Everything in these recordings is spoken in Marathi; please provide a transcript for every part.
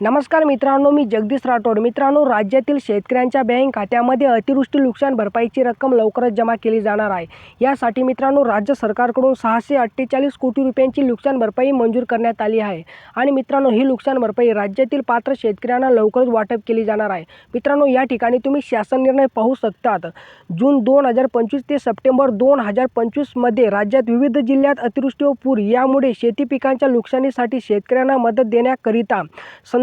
नमस्कार मित्रांनो मी जगदीश राठोड. मित्रांनो राज्यातील शेतकऱ्यांच्या बँक खात्यामध्ये अतिवृष्टी नुकसान भरपाईची रक्कम लवकरच जमा केली जाणार आहे. यासाठी मित्रांनो राज्य सरकारकडून सहाशे अठ्ठेचाळीस कोटी रुपयांची नुकसान भरपाई मंजूर करण्यात आली आहे. आणि मित्रांनो ही नुकसान भरपाई राज्यातील पात्र शेतकऱ्यांना लवकरच वाटप केली जाणार आहे. मित्रांनो या ठिकाणी तुम्ही शासन निर्णय पाहू शकतात. जून दोन हजार पंचवीस ते सप्टेंबर दोन हजार पंचवीसमध्ये राज्यात विविध जिल्ह्यात अतिवृष्टी व पूर यामुळे शेती पिकांच्या नुकसानीसाठी शेतकऱ्यांना मदत देण्याकरिता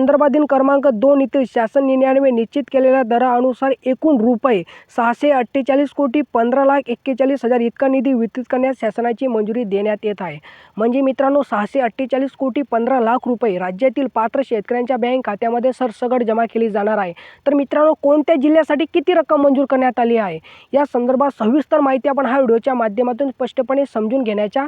संदर्भाधीन क्रमांक दोन इथे शासन निर्णयाने निश्चित केलेल्या दरानुसार एकूण रुपये सहाशे अठ्ठेचाळीस कोटी पंधरा लाख एक्केचाळीस हजार इतका निधी वितरित करण्यास शासनाची मंजुरी देण्यात येत आहे. म्हणजे मित्रांनो सहाशे अठ्ठेचाळीस कोटी पंधरा लाख रुपये राज्यातील पात्र शेतकऱ्यांच्या बँक खात्यामध्ये सरसगट जमा केली जाणार आहे. तर मित्रांनो कोणत्या जिल्ह्यासाठी किती रक्कम मंजूर करण्यात आली आहे? या संदर्भात सविस्तर माहिती आपण हा व्हिडिओच्या माध्यमातून स्पष्टपणे समजून घेण्याच्या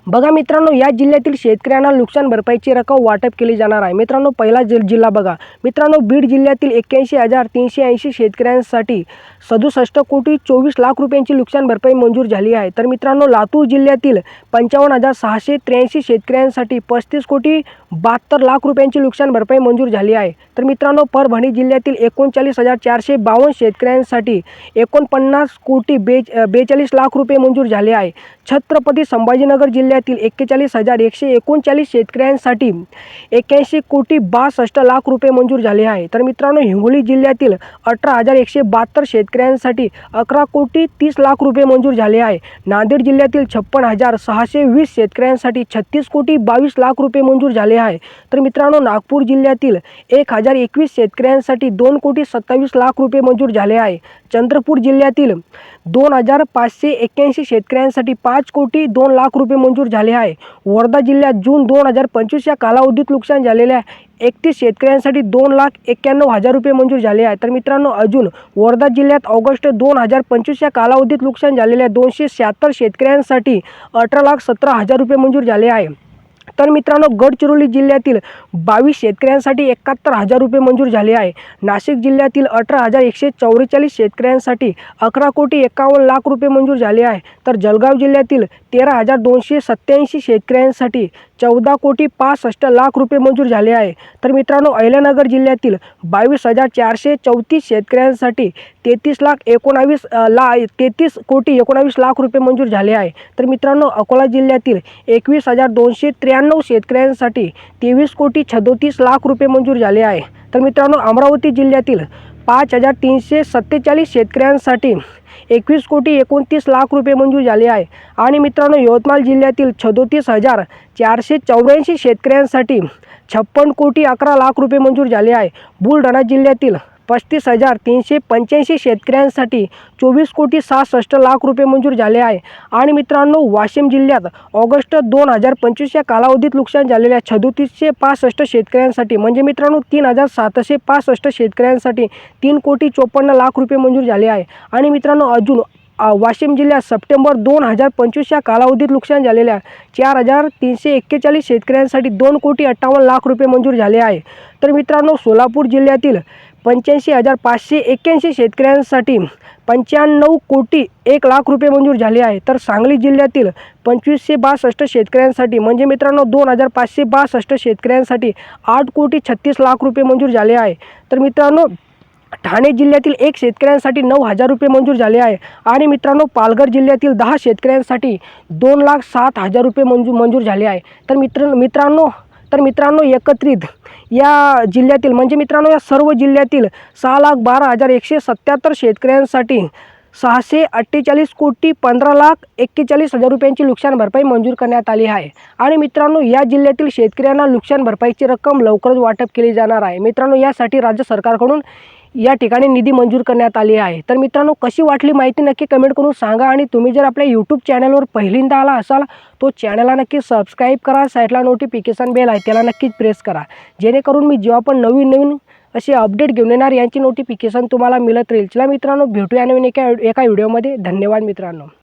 बघा मित्रांनो या जिल्ह्यातील शेतकऱ्यांना नुकसान भरपाईची रक्कम वाटप केली जाणार आहे. मित्रांनो पहिला जि जिल्हा बघा. मित्रांनो बीड जिल्ह्यातील एक्क्याऐंशी हजार तीनशे ऐंशी शेतकऱ्यांसाठी सदुसष्ट कोटी चोवीस लाख रुपयांची नुकसान भरपाई मंजूर झाली आहे. तर मित्रांनो लातूर जिल्ह्यातील पंचावन्न हजार सहाशे त्र्याऐंशी शेतकऱ्यांसाठी पस्तीस कोटी बहात्तर लाख रुपयांची नुकसान भरपाई मंजूर झाली आहे. तर मित्रांनो परभणी जिल्ह्यातील एकोणचाळीस हजार चारशे बावन्न शेतकऱ्यांसाठी एकोणपन्नास कोटी बे बेचाळीस लाख रुपये मंजूर झाले आहे. छत्रपती संभाजीनगर जिल्ह्यातील एक्केचाळीस हजार एकशे एकोणचाळीस शेतकऱ्यांसाठी एक्क्याऐंशी कोटी बासष्ट लाख रुपये मंजूर झाले आहे. तर मित्रांनो हिंगोली जिल्ह्यातील अठरा हजार एकशे बहात्तर शेतकऱ्यांसाठी अकरा कोटी तीस लाख रुपये मंजूर झाले आहे. नांदेड जिल्ह्यातील छप्पन हजार सहाशे वीस शेतकऱ्यांसाठी छत्तीस कोटी बावीस लाख रुपये मंजूर झाले आहे. तर मित्रांनो नागपूर जिल्ह्यातील एक हजार एकवीस शेतकऱ्यांसाठी दोन कोटी सत्तावीस लाख रुपये मंजूर झाले आहे. चंद्रपूर जिल्ह्यातील दोन हजार पाचशे एक्क्याऐंशी शेतकऱ्यांसाठी पाच कोटी दोन लाख रुपये मंजूर झाले आहे. वर्धा जिल्ह्यात जून दोन हजार पंचवीस या कालावधीत नुकसान झालेल्या एकतीस शेतकऱ्यांसाठी दोन लाख एक्क्याण्णव हजार रुपये मंजूर झाले आहे. तर मित्रांनो अजून वर्धा जिल्ह्यात ऑगस्ट दोन हजार पंचवीस या कालावधीत नुकसान झालेल्या दोनशे शहात्तर शेतकऱ्यांसाठी अठरा लाख सतरा हजार रुपये मंजूर झाले आहे. तर मित्रांनो गडचिरोली जिल्ह्यातील बावीस शेतकऱ्यांसाठी एकाहत्तर हजार रुपये मंजूर झाले आहे. नाशिक जिल्ह्यातील अठरा हजार एकशे चौवेचाळीस शेतकऱ्यांसाठी अकरा कोटी एकावन्न लाख रुपये मंजूर झाले आहे. तर जळगाव जिल्ह्यातील तेरा हजार दोनशे सत्त्याऐंशी शेतकऱ्यांसाठी चौदा कोटी पासष्ट लाख रुपये मंजूर झाले आहे. तर मित्रांनो अहिल्यानगर जिल्ह्यातील बावीस हजार चारशे चौतीस शेतकऱ्यांसाठी तेहतीस लाख एकोणावीस ला तेहतीस कोटी एकोणावीस लाख रुपये मंजूर झाले आहे. तर मित्रांनो अकोला जिल्ह्यातील एकवीस हजार दोनशे त्र्याण्णव शेतकऱ्यांसाठी तेवीस कोटी छदोतीस लाख रुपये मंजूर झाले आहे. तर मित्रांनो अमरावती जिल्ह्यातील पाच हजार तीनशे सत्तेचाळीस शेतकऱ्यांसाठी एकवीस कोटी एकोणतीस लाख रुपये मंजूर झाले आहे. आणि मित्रांनो यवतमाळ जिल्ह्यातील सदोतीस हजार चारशे चौऱ्याऐंशी शेतकऱ्यांसाठी छप्पन कोटी अकरा लाख रुपये मंजूर झाले आहे. बुलढाणा जिल्ह्यातील पस्तीस हजार तीनशे पंच्याऐंशी शेतकऱ्यांसाठी चोवीस कोटी सहासष्ट लाख रुपये मंजूर झाले आहे. आणि मित्रांनो वाशिम जिल्ह्यात ऑगस्ट दोन हजार पंचवीस या कालावधीत नुकसान झालेल्या सदोतीसशे पासष्ट शेतकऱ्यांसाठी म्हणजे मित्रांनो तीन हजार सातशे पासष्ट शेतकऱ्यांसाठी तीन कोटी चोपन्न लाख रुपये मंजूर झाले आहे. आणि मित्रांनो अजून वाशिम जिल्ह्यात सप्टेंबर दोन हजार पंचवीस या कालावधीत नुकसान झालेल्या चार हजार तीनशे एक्केचाळीस शेतकऱ्यांसाठी दोन कोटी अठ्ठावन्न लाख रुपये मंजूर झाले आहे. तर मित्रांनो सोलापूर जिल्ह्यातील पंच्याऐंशी हजार पाचशे एक्क्याऐंशी शेतकऱ्यांसाठी पंच्याण्णव कोटी एक लाख रुपये मंजूर झाले आहे. तर सांगली जिल्ह्यातील पंचवीसशे बासष्ट शेतकऱ्यांसाठी म्हणजे मित्रांनो दोन हजार पाचशे बासष्ट शेतकऱ्यांसाठी आठ कोटी छत्तीस लाख रुपये मंजूर झाले आहे. तर मित्रांनो ठाणे जिल्ह्यातील एक शेतकऱ्यांसाठी नऊ हजार रुपये मंजूर झाले आहे. आणि मित्रांनो पालघर जिल्ह्यातील दहा शेतकऱ्यांसाठी दोन लाख सात हजार रुपये मंजूर मंजूर झाले आहे. तर मित्र मित्रांनो तर मित्रांनो एकत्रित या जिल्ह्यातील म्हणजे मित्रांनो या सर्व जिल्ह्यातील सहा लाख बारा हजार एकशे सत्याहत्तर शेतकऱ्यांसाठी सहाशे अठ्ठेचाळीस कोटी पंधरा लाख एक्केचाळीस हजार रुपयांची नुकसान भरपाई मंजूर करण्यात आली आहे. आणि मित्रांनो या जिल्ह्यातील शेतकऱ्यांना नुकसान भरपाईची रक्कम लवकरच वाटप केली जाणार आहे. मित्रांनो यासाठी राज्य सरकारकडून या ठिकाणी निधी मंजूर करण्यात आली आहे. तर मित्रांनो कशी वाटली माहिती नक्की कमेंट करून सांगा आणि तुम्ही जर आपल्या यूट्यूब चॅनलवर पहिल्यांदा आला असाल तो चॅनलला नक्की सबस्क्राईब करा साईडला नोटिफिकेशन बेल आहे त्याला नक्कीच प्रेस करा. जेणेकरून मी जेव्हा पण नवीन नवीन असे अपडेट घेऊन येणार यांची नोटिफिकेशन तुम्हाला मिळत राहील. चला मित्रांनो भेटूया नवीन एका एका व्हिडिओमध्ये धन्यवाद मित्रांनो.